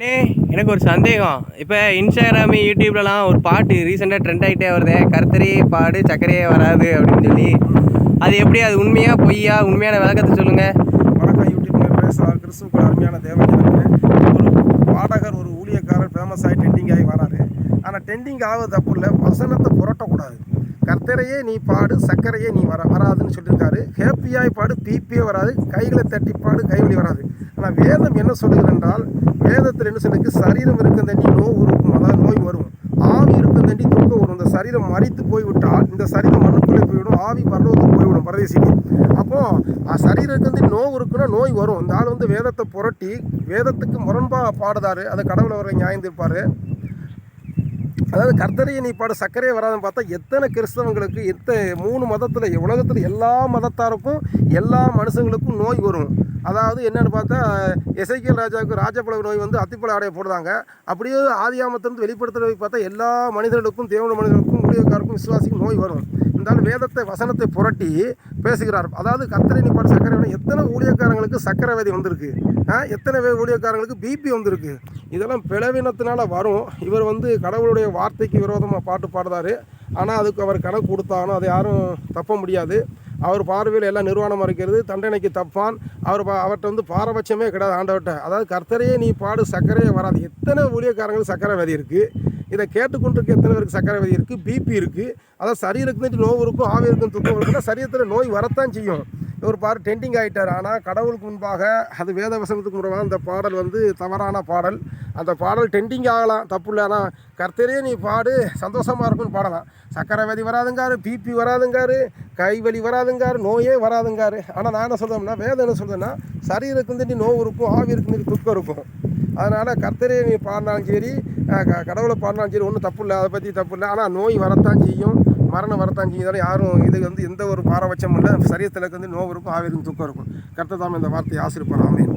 அண்ணே எனக்கு ஒரு சந்தேகம். இப்போ இன்ஸ்டாகிராமு யூடியூப்லலாம் ஒரு பாட்டு ரீசெண்டாக ட்ரெண்ட் ஆகிட்டே வருதே. கர்த்தரையே பாடு சர்க்கரையே வராது அப்படின்னு சொல்லி. அது எப்படி? அது உண்மையா பொய்யா? உண்மையான விளக்கத்தை சொல்லுங்கள் வணக்கம். யூடியூப்ல பேசுகிறார் கிறிஸ்துவுக்கு அருமையான தேவஜனங்க. ஒரு பாடகர் ஒரு ஊழியக்காரர் ஃபேமஸ் ஆகி ட்ரெண்டிங் ஆகி வராரு. ஆனால் ட்ரெண்டிங் ஆகுது தப்பு இல்லை. வசனத்தை புரட்டக்கூடாது. கர்த்தரையே நீ பாடு சர்க்கரையே நீ வர வராதுன்னு சொல்லியிருக்காரு ஹேப்பியாய் பாடு பிபியே வராது. கைகளை தட்டி பாடு கைவலி வராது. ஆனால் வேதம் என்ன சொல்லுகிறது என்றால் வேதத்தில் என்ன சொல்லுக்கு சரீரம் இருக்கும் தண்டி நோய் இருக்கும் அதாவது நோய் வரும். ஆவி இருக்கும் தண்டி துக்கம் வரும். இந்த சரீரம் மறித்து போய்விட்டால் இந்த சரீரம் மண்ணுக்குள்ளே போய்விடும். ஆவி பரலோகத்துக்கு போய்விடும். பரதேசிக்கு. அப்போது சரீரம் சரீரத்துக்கு வந்து நோய் இருக்குன்னா நோய் வரும். இந்த ஆள் வந்து வேதத்தை புரட்டி வேதத்துக்கு முரண்பா பாடுதாரு. அதை கடவுள் வர நியாயம் தீர்ப்பாரு. அதாவது கர்த்தரையை நீ பாடு சர்க்கரையே வராதுன்னு பார்த்தா எத்தனை கிறிஸ்தவங்களுக்கு எத்தனை மூணு மதத்தில் உலகத்தில் எல்லா மதத்தாருக்கும் எல்லா மனுஷங்களுக்கும் நோய் வரும். அதாவது என்னன்னு பார்த்தா எசைக்கியல் ராஜாவுக்கு ராஜபலவ நோய் வந்து அத்திப்பழ ஆடைய போடுறாங்க. அப்படியே ஆதியாமத்திலிருந்து வெளிப்படுத்துறதை பார்த்தா எல்லா மனிதர்களுக்கும் தேவன மனிதர்களுக்கும் ஊழியக்காருக்கும் விசுவாசிக்கும் நோய் வரும். இருந்தாலும் வேதத்தை வசனத்தை புரட்டி பேசுகிறார். அதாவது கர்த்தரை நீ பாடு சர்க்கரை எத்தனை ஊழியக்காரங்களுக்கு சர்க்கரை வியாதி வந்திருக்கு? எத்தனை ஊழியக்காரங்களுக்கு பிபி வந்திருக்கு? இதெல்லாம் பிளவினத்தினால வரும். இவர் வந்து கடவுளுடைய வார்த்தைக்கு விரோதமாக பாட்டு பாடுறாரு. ஆனால் அதுக்கு அவர் கணக்கு கொடுத்தாலும் அதை யாரும் தப்ப முடியாது. அவர் பார்வையில் எல்லாம் நிர்வாணமாக இருக்கிறது. தண்டனைக்கு தப்பான். அவர் பா- அவர்கிட்ட வந்து பாரபட்சமே கிடையாது ஆண்டவர்கிட்ட. அதாவது கர்த்தரையே நீ பாடு சர்க்கரையே வராது. எத்தனை ஊழியக்காரங்களுக்கு சர்க்கரை வியாதி இருக்குது இதை கேட்டுக்கொண்டிருக்க எத்தனை பேருக்கு சர்க்கரை வதி இருக்குது பிபி இருக்குது அதாவது சரீரத்துக்கு நோவு இருக்கும் ஆவி இருக்கும் துக்கம் இருக்குன்னா சரீரத்தில் நோய் வரத்தான் செய்யும். இவர் பாரு டெண்டிங் ஆகிட்டார் ஆனால் கடவுளுக்கு முன்பாக அது வேத வசனத்துக்கு முன்பாக அந்த பாடல் வந்து தவறான பாடல். அந்த பாடல் டெண்டிங் ஆகலாம் தப்பு இல்லை. ஆனால் கர்த்தரே நீ பாடு சந்தோஷமாக இருக்கும்னு பாடலாம். சக்கரை வியாதி வராதுங்காரு பிபி வராதுங்காரு கை வலி வராதுங்காரு நோயே வராதுங்காரு. ஆனால் நான் என்ன சொல்கிறேன்னா வேதம் என்ன சொல்கிறேன்னா சரீரத்துக்கு வந்து நோவு இருக்கும் ஆவி இருக்கு துக்கம் இருக்கும். அதனால் கர்த்தரே நீ பாடினாலும் சரி க- கடவுளை பாடினாலும் சரி ஒன்றும் தப்பு இல்லை அதை பற்றி தப்பு இல்லை. ஆனால் நோய் வரத்தான் செய்யும். மரணம் வரத்தான் செய்யும் யாரும் இது வந்து எந்த ஒரு பாரபட்சமும் இல்லை. சரீரத்தில் வந்து நோவு இருக்கும் ஆவி இருக்கும் துக்கம் இருக்கும். கரெக்டாக தான் இந்த வார்த்தையை ஆசிரியப்பார் ஆமேன்.